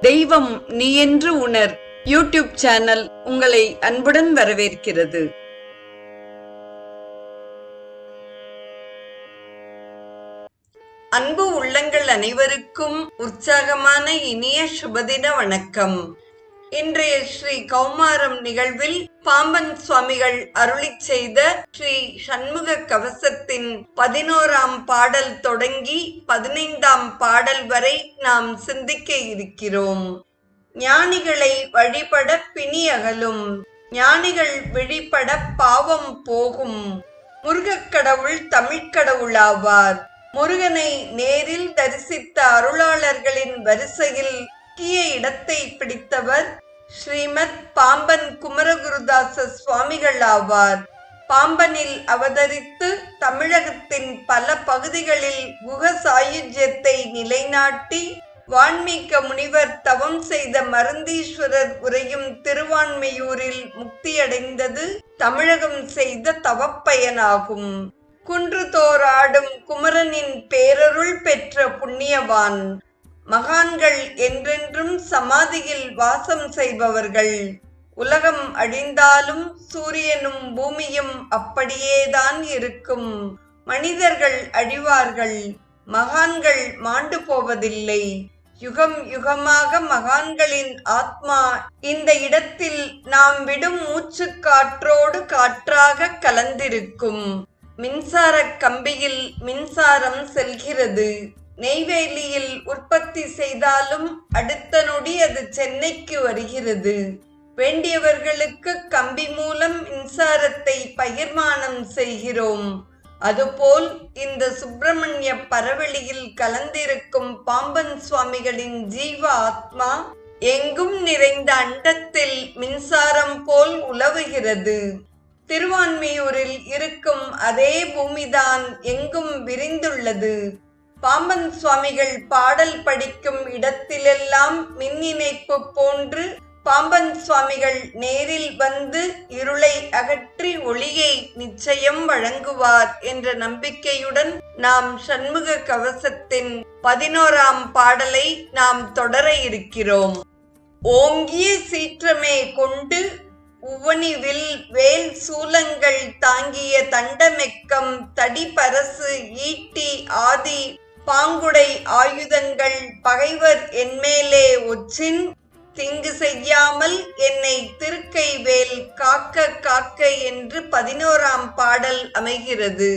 தெய்வம் நீ என்று உணர். யூடியூப் சேனல் உங்களை அன்புடன் வரவேற்கிறது. அன்பு உள்ளங்கள் அனைவருக்கும் உற்சாகமான இனிய சுபதின வணக்கம். இன்றைய ஸ்ரீ கௌமாரம் நிகழ்வில் பாம்பன் சுவாமிகள் அருளிச் செய்த ஸ்ரீ சண்முக கவசத்தின் பதினோராம் பாடல் தொடங்கி பதினைந்தாம் பாடல் வரை நாம் சிந்திக்க இருக்கிறோம். ஞானிகளை வழிபட பிணி அகலும் ஞானிகள் விழிபட பாவம் போகும். முருகக் கடவுள் தமிழ்க்கடவுளாவார் முருகனை நேரில் தரிசித்த அருளாளர்களின் வரிசையில் முக்கிய இடத்தை பிடித்தவர் ஸ்ரீமத் பாம்பன் குமரகுருதாச சுவாமிகள் ஆவார். பாம்பனில் அவதரித்து தமிழகத்தின் பல பகுதிகளில் குக சாயுஜ்யத்தை நிலைநாட்டி வான்மீக முனிவர் தவம் செய்த மருந்தீஸ்வரர் உரையும் திருவான்மையூரில் முக்தியடைந்தது தமிழகம் செய்த தவப்பயனாகும். குன்றுதோராடும் குமரனின் பேரருள் பெற்ற புண்ணியவான். மகான்கள் என்றென்றும் சமாதியில் வாசம் செய்பவர்கள். உலகம் அழிந்தாலும் சூரியனும் பூமியும் அப்படியேதான் இருக்கும். மனிதர்கள் அழிவார்கள். மகான்கள் மாண்டு போவதில்லை. யுகம் யுகமாக மகான்களின் ஆத்மா இந்த இடத்தில் நாம் விடும் மூச்சு காற்றோடு காற்றாக கலந்திருக்கும். மின்சார கம்பியில் மின்சாரம் செல்கிறது. நெய்வேலியில் உற்பத்தி செய்தாலும் அடுத்த நொடி அது சென்னைக்கு வருகிறது. வேண்டியவர்களுக்கு கம்பி மூலம் மின்சாரத்தை பகிர்மானம் செய்கிறோம். அதுபோல் இந்த சுப்பிரமணிய பரவெளியில் கலந்திருக்கும் பாம்பன் சுவாமிகளின் ஜீவ ஆத்மா எங்கும் நிறைந்த அண்டத்தில் மின்சாரம் போல் உலவுகிறது. திருவான்மியூரில் இருக்கும் அதே பூமிதான் எங்கும் விரிந்துள்ளது. பாம்பன் சுவாமிகள் பாடல் படிக்கும் இடத்திலெல்லாம் மின் இணைப்பு போன்று பாம்பன் சுவாமிகள் நேரில் வந்து இருளை அகற்றி ஒளியை நிச்சயம் வழங்குவார் என்ற நம்பிக்கையுடன் நாம் சண்முக கவசத்தின் பதினோராம் பாடலை நாம் தொடர இருக்கிறோம். ஓங்கிய சீற்றமே கொண்டு உவனிவில் வேல் சூலங்கள் தாங்கிய தண்டமெக்கம் தடிபரசு ஈட்டி ஆதி பாங்குடை ஆயுதங்கள் பகைவர் என்மேலே ஒச்சின் திங்கு செய்யாமல் என்னை திருக்கை வேல் காக்க காக்க என்று பதினோராம் பாடல் அமைகிறது.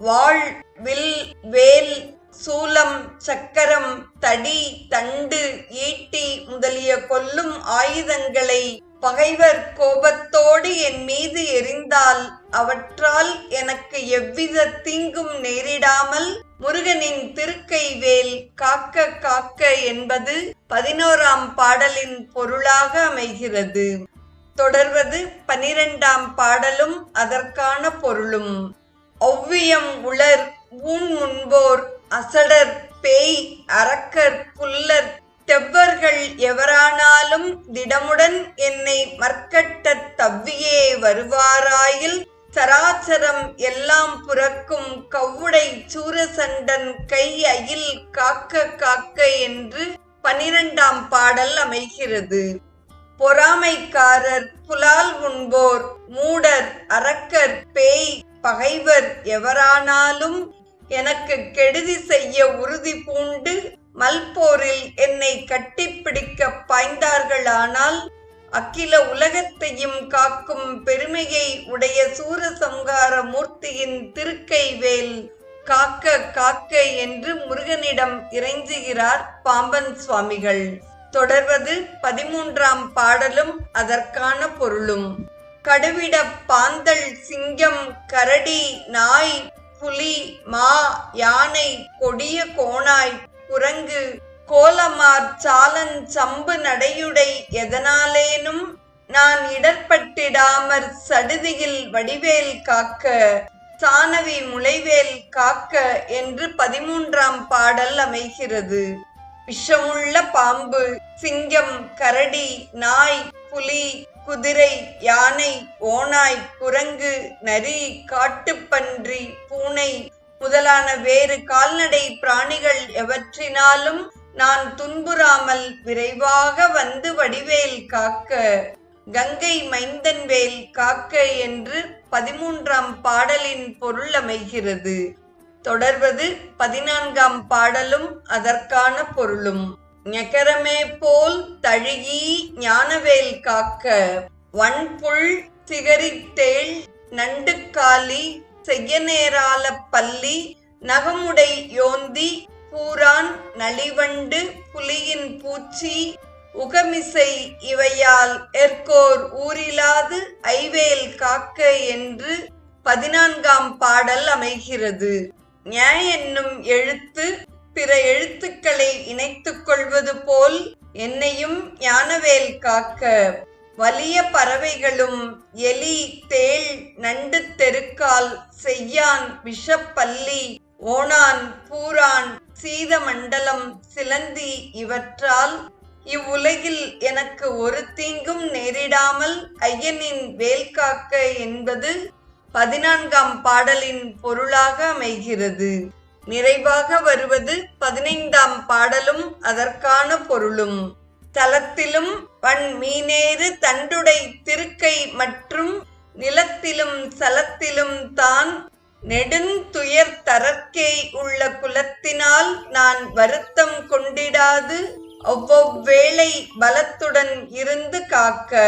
வாழ் வில் வேல் சூலம் சக்கரம் தடி தண்டு ஈட்டி முதலிய கொல்லும் ஆயுதங்களை பகைவர் கோபத்தோடு என் மீது எரிந்தால் அவற்றால் எனக்கு எவ்வித தீங்கும் நேரிடாமல் முருகனின் திருக்கை வேல் காக்க காக்க என்பது பதினோராம் பாடலின் பொருளாக அமைகிறது. தொடர்வது பனிரெண்டாம் பாடலும் அதற்கான பொருளும். ஒவ்வியம் உளர் ஊன் முன்போர் அசடர் பேய் அரக்கர் புல்லர் தெவ்வர்கள் எவரானாலும் திடமுடன் என்னை மர்க்கட்ட தவ்வியே வருவாராயில் சராச்சரம் எல்லாம் புறக்கும் கவ்வுடை சூரசண்டன் கை அயில் காக்க காக்க என்று பனிரெண்டாம் பாடல் அமைகிறது. பொறாமைக்காரர் புலால் உண்போர் மூடர் அரக்கர் பேய் பகைவர் எவரானாலும் எனக்கு கெடுதி செய்ய உறுதி பூண்டு மல்போரில் என்னை கட்டிப்பிடிக்க பாய்ந்தார்களானால் அகில உலகத்தையும் காக்கும் பெருமையை உடைய சூரசம்ஹார மூர்த்தியின் திருக்கை வேல் காக்க காக்க என்று முருகனிடம் இறைஞ்சுகிறார் பாம்பன் சுவாமிகள். தொடர்வது பதிமூன்றாம் பாடலும் அதற்கான பொருளும். கடுவிட பாந்தல் சிங்கம் கரடி நாய் புலி மா யானை கொடிய கோணாய் குரங்கு கோலமார் சாலன் சம்பு நடையுடை எதனாலேனும் நான் இடர்பட்டிடாமற் சடுதியில் வடிவேல் காக்க சானவி முளைவேல் காக்க என்று பதிமூன்றாம் பாடல் அமைகிறது. விஷமுள்ள பாம்பு சிங்கம் கரடி நாய் புலி குதிரை யானை ஓநாய் குரங்கு நரி காட்டுப்பன்றி பூனை முதலான வேறு கால்நடை பிராணிகள் எவற்றினாலும் நான் துன்புறாமல் விரைவாக வந்து வடிவேல் காக்க கங்கை மைந்தன் வேல் காக்க என்று பதிமூன்றாம் பாடலின் பொருள் அமைகிறது. தொடர்வது பதினான்காம் பாடலும் அதற்கான பொருளும். ஞகரமே போல் தழுகி ஞானவேல் காக்க வன்புள் சிகரித்தேள் நண்டுக்காலி செய்ய நேரால பள்ளி நகமுடை யோந்தி பூரான் நளிவண்டு புலியின் பூச்சி உகமிசை இவையால் எற்கோர் ஊரிலாது ஐவேல் காக்க என்று பதினான்காம் பாடல் அமைகிறது. ஞ என்னும் எழுத்து பிற எழுத்துக்களை இணைத்துக் கொள்வது போல் என்னையும் ஞானவேல் காக்க. வலிய பறவைகளும் எலி தேள் நண்டு தெருக்கால் செய்யான் விஷப்பல்லி ஓணான் பூரான் சீதமண்டலம் சிலந்தி இவற்றால் இவ்வுலகில் எனக்கு ஒரு தீங்கும் நேரிடாமல் ஐயனின் வேல் காக்க என்பது பதினான்காம் பாடலின் பொருளாக அமைகிறது. நிறைவாக வருவது பதினைந்தாம் பாடலும் அதற்கான பொருளும். தலத்திலும் வன் மீனேறு தண்டுடை திருக்கை மற்றும் நிலத்திலும் சலத்திலும் தான் நெடுந்துயர் தரற்கே உள்ள குலத்தினால் நான் வருத்தம் கொண்டிடாது. ஒவ்வொவ்வேளை பலத்துடன் இருந்து காக்க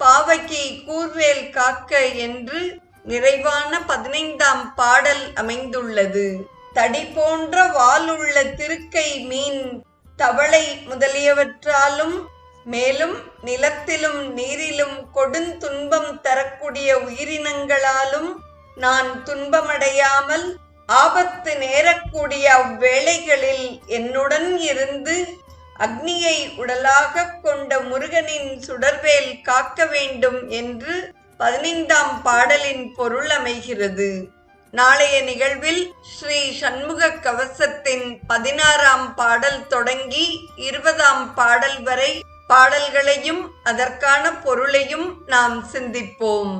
பாவகி கூர்வேல் காக்க என்று நிறைவான பதினைந்தாம் பாடல் அமைந்துள்ளது. தடி போன்ற வாலுள்ள திருக்கை மீன் தவளை முதலியவற்றாலும் மேலும் நிலத்திலும் நீரிலும் கொடுந்துன்பம் தரக்கூடிய உயிரினங்களாலும் நான் துன்பமடையாமல் ஆபத்து நேரக்கூடிய அவ்வேளைகளில் என்னுடன் இருந்து அக்னியை உடலாக கொண்ட முருகனின் சுடர்வேல் காக்க வேண்டும் என்று பதினைந்தாம் பாடலின் பொருள் அமைகிறது. நாளைய நிகழ்வில் ஸ்ரீ சண்முக கவசத்தின் பதினாறாம் பாடல் தொடங்கி இருபதாம் பாடல் வரை பாடல்களையும் அதற்கான பொருளையும் நாம் சிந்திப்போம்.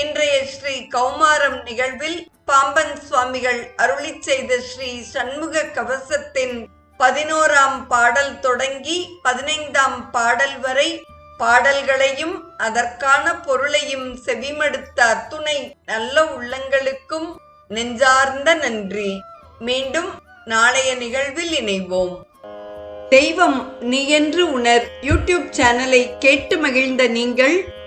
இன்றைய ஸ்ரீ கௌமாரம் நிகழ்வில் பாம்பன் சுவாமிகள் அருளிச் செய்த ஸ்ரீ சண்முக கவசத்தின் பதினோராம் பாடல் தொடங்கி பதினைந்தாம் பாடல் வரை பாடல்களையும் அதற்கான பொருளையும் செவிமடுத்த அத்துணை நல்ல உள்ளங்களுக்கும் நெஞ்சார்ந்த நன்றி. மீண்டும் நாளைய நிகழ்வில் இணைவோம். தெய்வம் நீ என்று உணர் யூடியூப் சேனலை கேட்டு மகிழ்ந்த நீங்கள்